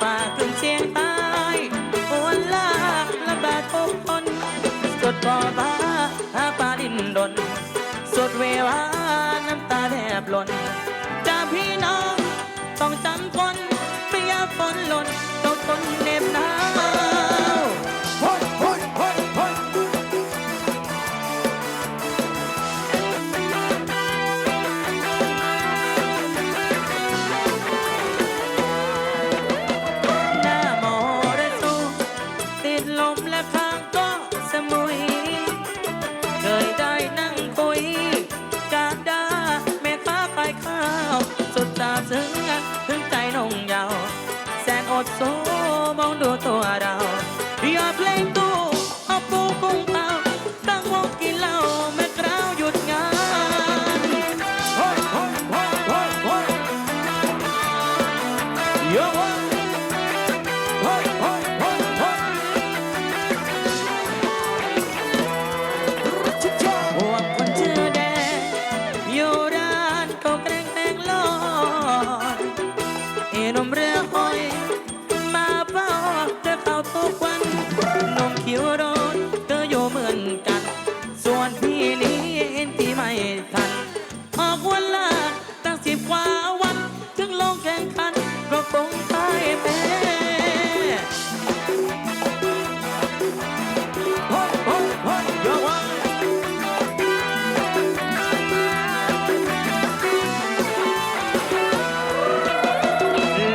ฝากเครื่งเสียงตายโอนลากละบาดพบคนสดปอบ้าหาปลาดินดน สดเววาน้ำตาแทบหล่นจะพี่น้อง ลมและข้างก็สมุย เคยได้นั่งคุยกากดาแม่ค้าขายข้าว สุดตาซึ้งถึงใจนงเยาวแสนอดโซมองดูตัวเรา นก็คงพ่ายแพ้เฮ้ยเฮ้ยเฮ้ยเยอะเว้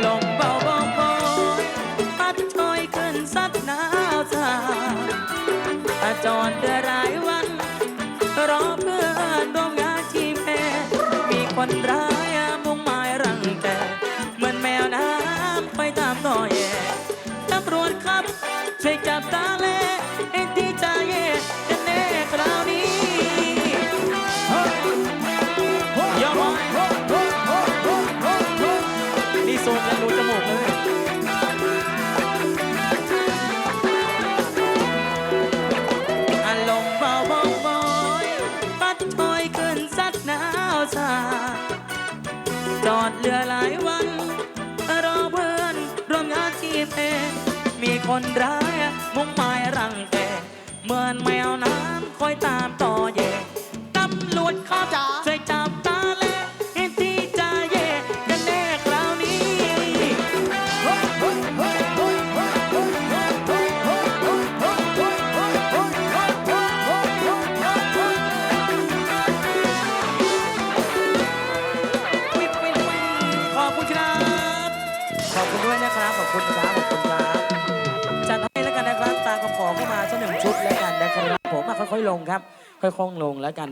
ลมเบาเบาโอยพัดช่อยขึ้นซัดหนาวสาอาจอดเดือหลายวัน รอเพื่อนร่วมงานทีมแพ้มีคนร้า จมูกเลย อารมณ์เบาบองบอยปัดถอยขึ้นซัดหนาวสาจอดเรือหลายวัน รอเพื่อนร่วมงานทีมเอ มีคนร้ายมุ่งหมายรังแกเหมือนแมวน้ำคอยตามต่อ คุณครับขอบคุณครับจัดให้แล้วกันนะครับตามคำขอเข้ามาสักหนึ่งชุดแล้วกันนะครับผมอะค่อยๆลงครับ ค่อยๆลงแล้วกัน